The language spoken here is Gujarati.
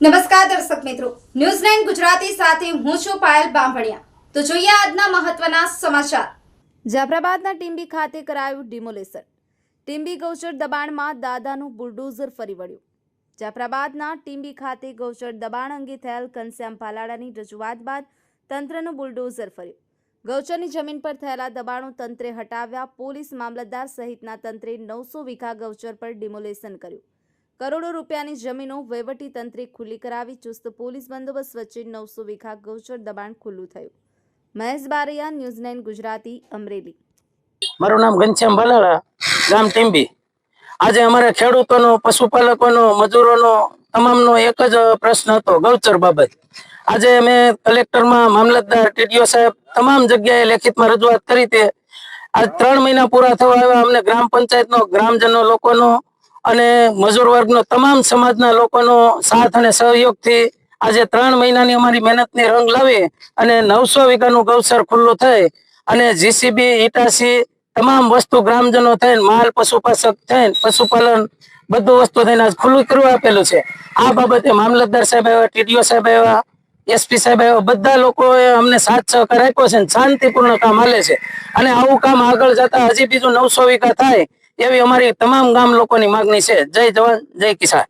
નમસ્કાર દર્શક મિત્રો. ન્યૂઝ નાઇન ગુજરાતી સાથે હું છું પાયલ બામભણિયા. તો જોઈએ આજના મહત્વના સમાચાર. જાફરાબાદના ટીમ્બી ખાતે કરાયું ડિમોલેશન. ટીમ્બી ગૌચર દબાણમાં દાદાનું બુલડોઝર ફરી વળ્યું. જાફરાબાદના ટીમ્બી ખાતે ગૌચર દબાણ અંગે થયેલ ઘનશ્યામ પાલાડાની રજૂઆત બાદ તંત્રનું બુલડોઝર ફર્યું. ગૌચરની જમીન પર થયેલા દબાણો તંત્રે હટાવ્યા. પોલીસ મામલતદાર સહિતના તંત્રે નવસો વીઘા ગૌચર પર ડિમોલેશન કર્યું. કરોડો રૂપિયાની જમીનો વહીવટી તંત્રે ખુલ્લી કરાવી, ચુસ્ત પોલીસ બંદોબસ્ત વચ્ચે નવસો વીઘા ગૌચર દબાણ ખુલ્લું થયું. Mahesh Baraiya, news nine Gujarati, Amreli. મારું નામ ઘનશ્યામ ભલાળા ગામ ટીમ્બી આજે અમારા ખેડૂતોનો, પશુપાલકોનો, મજૂરોનો તમામનો એક જ પ્રશ્ન હતો, ગૌચર બાબત. આજે અમે કલેક્ટરમાં મામલતદાર ટીડીઓ સાહેબ તમામ જગ્યાએ લેખિતમાં રજૂઆત કરી તે. આજ ત્રણ મહિના પૂરા થવા આવ્યા, અમને ગ્રામ પંચાયતનો, ગ્રામજનો લોકોનો અને મજૂર વર્ગનો તમામ સમાજના લોકોનો સાથ અને સહયોગથી આજે ત્રણ મહિનાની અમારી મહેનતની રંગ લાવી અને નવસો વીઘાનું ગૌસર ખુલ્લું થઈ અને જીસીબી ઈટાસી તમામ વસ્તુ ગ્રામજનો થઈને, માલ પશુપાસક થઈને, પશુપાલન બધું વસ્તુ થઈને આજ ખુલ્લું કરવા આપેલું છે. આ બાબતે મામલતદાર સાહેબ આવ્યા, ટીડીઓ સાહેબ આવ્યા, એસપી સાહેબ આવ્યા, બધા લોકોએ અમને સાથ સહકાર આપ્યો છે શાંતિપૂર્ણ કામ હાલે છે. અને આવું કામ આગળ જતા હજી બીજું નવસો વીઘા થાય એવી અમારી તમામ ગામ લોકોની માગણી છે. જય જવાન જય કિસાન.